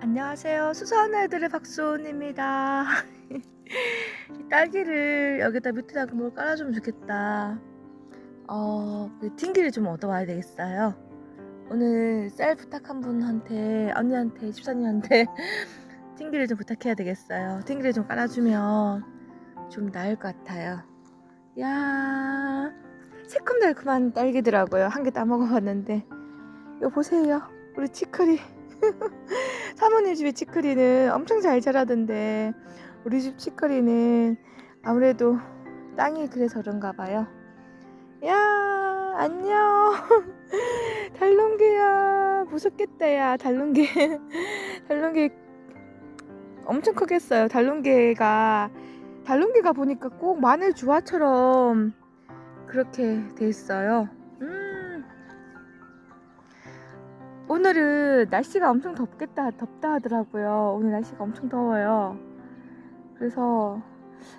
안녕하세요. 수사하는 애들의 박수원입니다. 이 딸기를 여기다 밑에다가 뭘 깔아주면 좋겠다. 어, 그 팅기를 좀 얻어와야 되겠어요. 오늘 쌀 부탁한 분한테, 언니한테, 집사님한테 팅기를 좀 부탁해야 되겠어요. 팅기를 좀 깔아주면 좀 나을 것 같아요. 야 새콤달콤한 딸기더라고요. 한 개 따먹어봤는데. 이거 보세요. 우리 치크리. 사모님 집에 치크리는 엄청 잘 자라던데 우리 집 치크리는 아무래도 땅이 그래서 그런가 봐요. 야 안녕 달롱개야 무섭겠다 야 달롱개 달롱개 엄청 크겠어요. 달롱개가 달롱개가 보니까 꼭 마늘 주화처럼 그렇게 돼 있어요. 오늘은 날씨가 엄청 덥겠다, 덥다 하더라고요. 오늘 날씨가 엄청 더워요. 그래서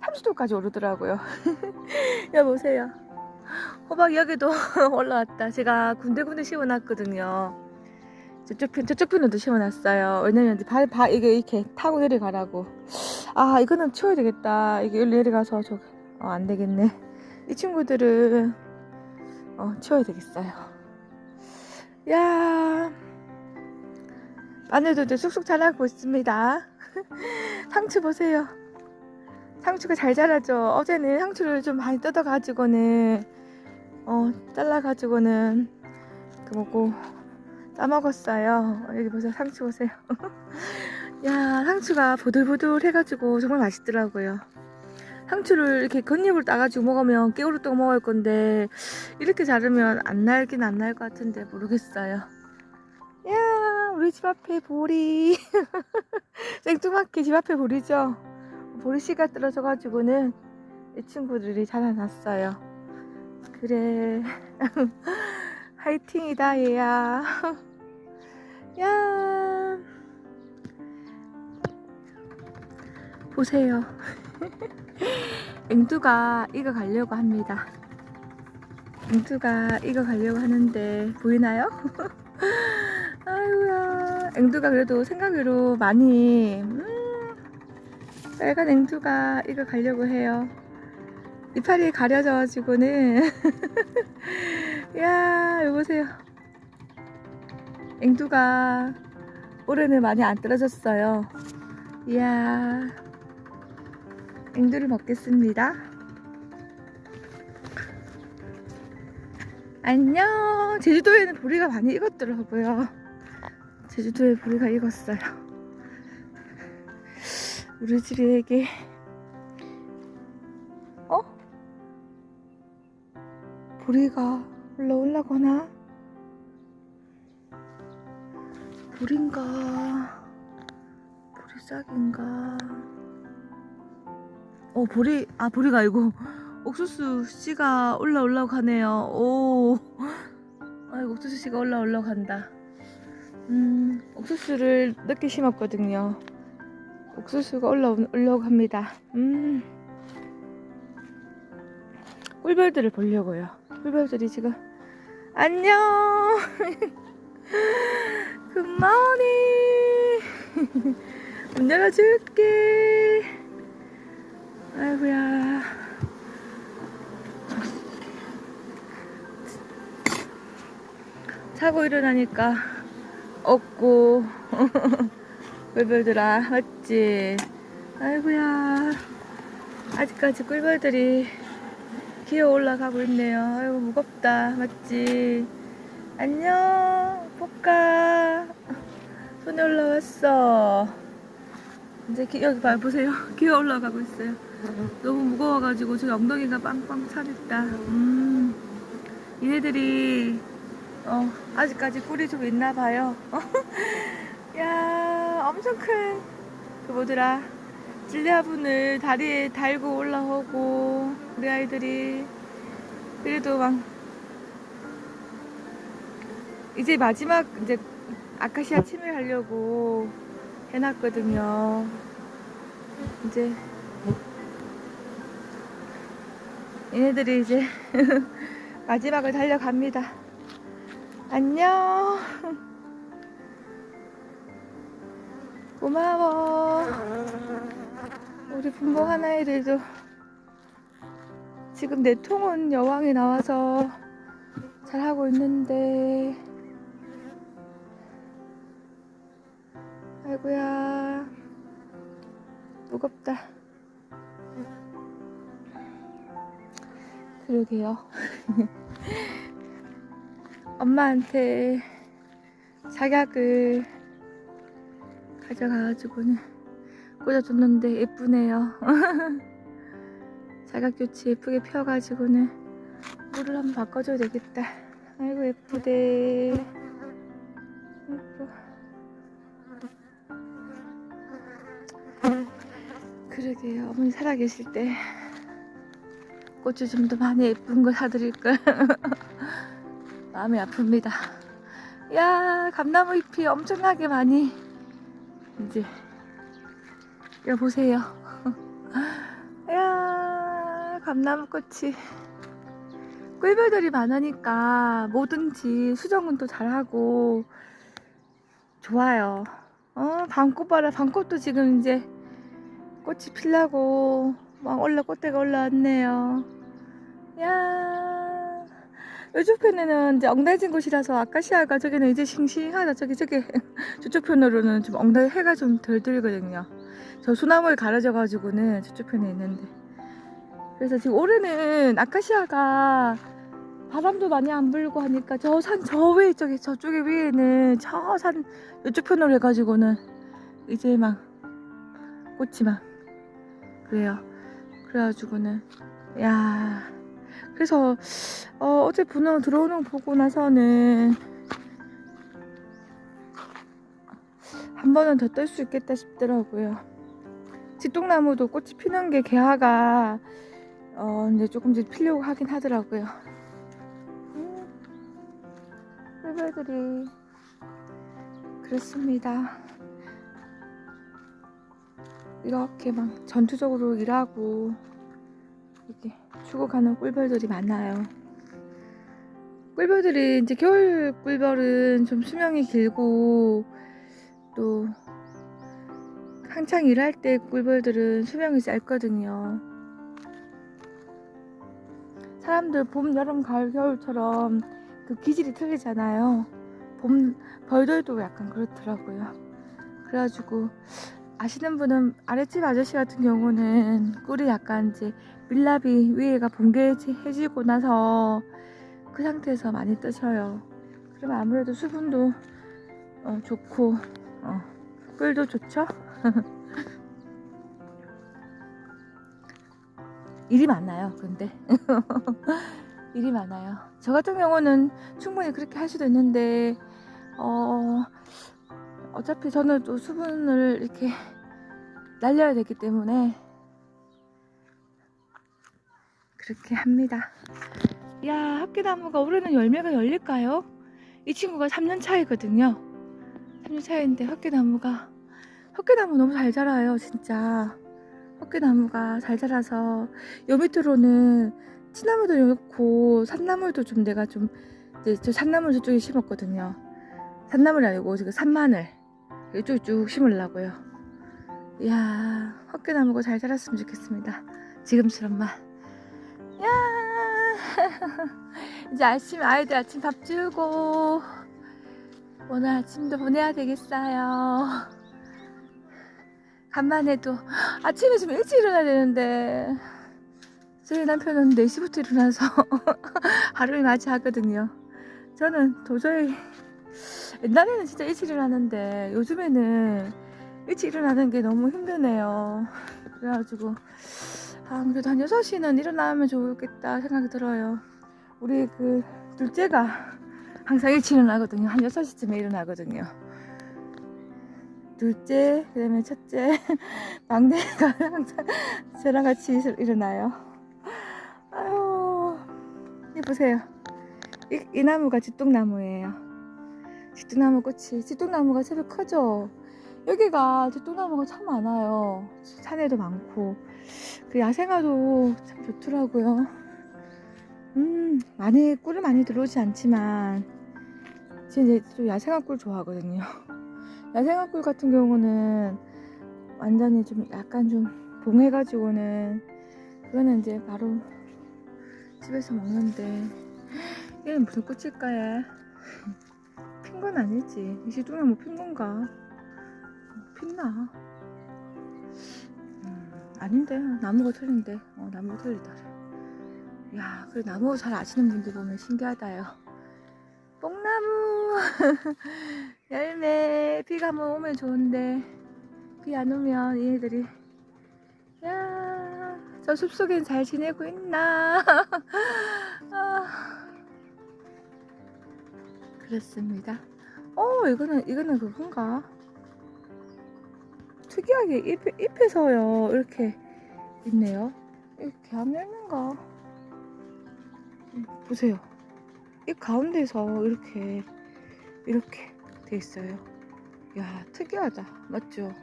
30도까지 오르더라고요. 야, 보세요. 호박 여기도 올라왔다. 제가 군데군데 심어놨거든요. 저쪽 편, 저쪽 편에도 심어놨어요. 왜냐면 이제 발, 발, 이게 이렇게 타고 내려가라고. 아, 이거는 치워야 되겠다. 이게 여기 내려가서 저, 어, 안 되겠네. 이 친구들은, 어, 치워야 되겠어요. 야 마늘도 쑥쑥 자라고 있습니다. 상추 보세요. 상추가 잘 자라죠. 어제는 상추를 좀 많이 뜯어가지고는 어 잘라가지고는 그 뭐고 따먹었어요. 여기 보세요. 상추 보세요. 야 상추가 보들보들 해가지고 정말 맛있더라고요. 상추를 이렇게 겉잎을 따가지고 먹으면 깨우를 떠 먹을 건데 이렇게 자르면 안 날긴 안 날 것 같은데 모르겠어요. 야 우리 집 앞에 보리 생뚱맞게 집 앞에 보리죠. 보리씨가 떨어져가지고는 이 친구들이 자라났어요. 그래 화이팅이다 얘야. 야 보세요. 앵두가 이거 가려고 합니다. 앵두가 이거 가려고 하는데 보이나요? 아유야 앵두가 그래도 생각외로 많이 음, 빨간 앵두가 이거 가려고 해요. 이파리 가려져가지고는 야 여기 보세요. 앵두가 올해는 많이 안 떨어졌어요. 이야 앵두를 먹겠습니다. 안녕. 제주도에는 보리가 많이 익었더라고요. 제주도에 보리가 익었어요. 우리 집에게 어? 보리가 올라올라거나 보리인가 보리 싹인가 어 보리 아 보리가 아니고 옥수수 씨가 올라 올라고 하네요. 오, 아이고 옥수수 씨가 올라 올라고 한다. 음, 옥수수를 늦게 심었거든요. 옥수수가 올라오려고 합니다. 음, 꿀벌들을 보려고요. 꿀벌들이 지금 안녕. 굿모닝. 문 열어줄게. 아이고야. 자고 일어나니까 없고. 꿀벌들아 맞지? 아이고야. 아직까지 꿀벌들이 기어 올라가고 있네요. 아이고 무겁다. 맞지? 안녕 볶아 손에 올라왔어. 이제 기, 여기 봐 보세요. 기어 올라가고 있어요 너무 무거워가지고 제 엉덩이가 빵빵 차겠다 음 얘네들이 어, 아직까지 꿀이 좀 있나 봐요. 야, 엄청 큰, 그 뭐더라. 찔레화분을 다리에 달고 올라오고, 우리 아이들이. 그래도 막, 이제 마지막, 이제, 아카시아 침을 하려고 해놨거든요. 이제, 얘네들이 이제, 마지막을 달려갑니다. 안녕. 고마워. 우리 분봉 하나이들도 지금 내 통은 여왕이 나와서 잘 하고 있는데 아이고야 무겁다. 그러게요. 엄마한테 작약을 가져가가지고는 꽂아줬는데 예쁘네요. 작약 교치 예쁘게 펴가지고는 물을 한번 바꿔줘야 되겠다. 아이고 예쁘대. 예뻐. 그러게요. 어머니 살아계실 때 꽃을 좀더 많이 예쁜 걸. 마음이 아픕니다. 야 감나무 잎이 엄청나게 많이 이제 이거 보세요. 야 감나무 꽃이 꿀벌들이 많으니까 뭐든지 수정은 또 잘하고 좋아요. 어 밤꽃 봐라 밤꽃도 지금 이제 꽃이 피려고 막 올라 꽃대가 올라왔네요. 야 이쪽 편에는 이제 엉달진 곳이라서 아카시아가 저기는 이제 싱싱하다 저기 저기 저쪽 편으로는 좀 엉달 해가 좀 덜 들거든요. 저 소나무에 가려져 가지고는 저쪽 편에 있는데 그래서 지금 올해는 아카시아가 바람도 많이 안 불고 하니까 저 산 저 위에 저기 저쪽에 위에는 저 산 이쪽 편으로 해가지고는 이제 막 꽃이 막 그래요. 그래가지고는 야 그래서 어, 어제 분홍 들어오는 거 보고 나서는 한 번은 더 뜰 수 있겠다 싶더라고요. 지똥나무도 꽃이 피는 게 개화가 어 이제 조금씩 피려고 하긴 하더라고요. 음, 꿀벌들이 그렇습니다. 이렇게 막 전투적으로 일하고 이렇게 죽어가는 꿀벌들이 많아요. 꿀벌들이 이제 겨울 꿀벌은 좀 수명이 길고 또 한창 일할 때 꿀벌들은 수명이 짧거든요. 사람들 봄, 여름, 가을, 겨울처럼 그 기질이 틀리잖아요. 봄 벌들도 약간 그렇더라고요. 그래가지고 아시는 분은 아랫집 아저씨 같은 경우는 꿀이 약간 이제 밀랍이 위에가 봉개해지고 나서 그 상태에서 많이 뜨셔요. 그러면 아무래도 수분도 어, 좋고 어, 꿀도 좋죠. 일이 많아요. 근데 일이 많아요. 저 같은 경우는 충분히 그렇게 할 수도 있는데 어 어차피 저는 또 수분을 이렇게 날려야 되기 때문에 그렇게 합니다. 야, 학기나무가 올해는 열매가 열릴까요? 이 친구가 3년 차이거든요. 3년 차이인데 학기나무가 학기나무 너무 잘 자라요, 진짜. 학기나무가 잘 자라서 요 밑으로는 치나무도 넣고 산나물도 좀 내가 좀 이제 저 산나물 저쪽에 심었거든요. 산나물이 아니고 지금 산마늘 이쪽에 쭉 심으려고요. 이야, 헛개나무가 잘 자랐으면 좋겠습니다. 지금처럼만. 야, 이제 아침 아이들 아침 밥 주고 오늘 아침도 보내야 되겠어요. 간만에도 아침에 좀 일찍 일어나야 되는데 저희 남편은 4시부터 일어나서 하루를 맞이 하거든요. 저는 도저히 옛날에는 진짜 일찍 일어나는데 요즘에는 일찍 일어나는 게 너무 힘드네요. 그래가지고 아 그래도 한 6시는 일어나면 좋겠다 생각이 들어요. 우리 그 둘째가 항상 일찍 일어나거든요. 한 6시쯤에 일어나거든요. 둘째, 그 다음에 첫째, 막내가 항상 저랑 같이 일어나요. 아유, 이 보세요. 이, 이 나무가 지똥나무예요. 지똥나무 꽃이, 지똥나무가 제법 크죠? 여기가 지똥나무가 참 많아요. 산에도 많고. 그 야생화도 참 좋더라고요. 음, 많이, 꿀을 많이 들어오지 않지만, 이제 좀 야생화 꿀 좋아하거든요. 야생화 꿀 같은 경우는 완전히 좀 약간 좀 봉해가지고는 그거는 이제 바로 집에서 먹는데 얘는 무슨 꽃일까요? 핀건 아니지. 이 시중에 뭐 핀 건가? 핀나? 음, 아닌데. 나무가 틀린데. 어, 나무가 틀리더래 야 그래 나무 잘 아시는 분들 보면 신기하다요. 뽕나무! 열매! 비가 한번 오면 좋은데. 비 안 오면 얘네들이. 야 저 숲속엔 잘 지내고 있나? 아, 그렇습니다. 어 이거는 이거는 그건가? 특이하게 잎, 잎에서요 이렇게 있네요. 이렇게 안 열는가. 음, 보세요. 잎 가운데서 이렇게 이렇게 돼 있어요. 야 특이하다. 맞죠?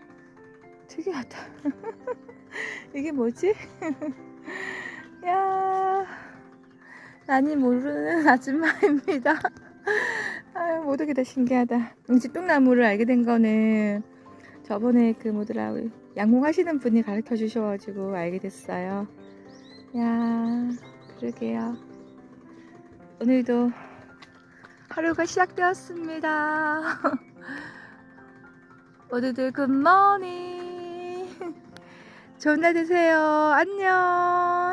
특이하다. 이게 뭐지? 야 많이 모르는 아줌마입니다 아유 모두게 다 신기하다. 이 집동나무를 알게 된 거는 저번에 그 뭐더라 우리 양봉 하시는 분이 가르쳐 주셔가지고 알게 됐어요. 야 그러게요. 오늘도 하루가 시작되었습니다. 모두들 굿모닝. 좋은 날 되세요. 안녕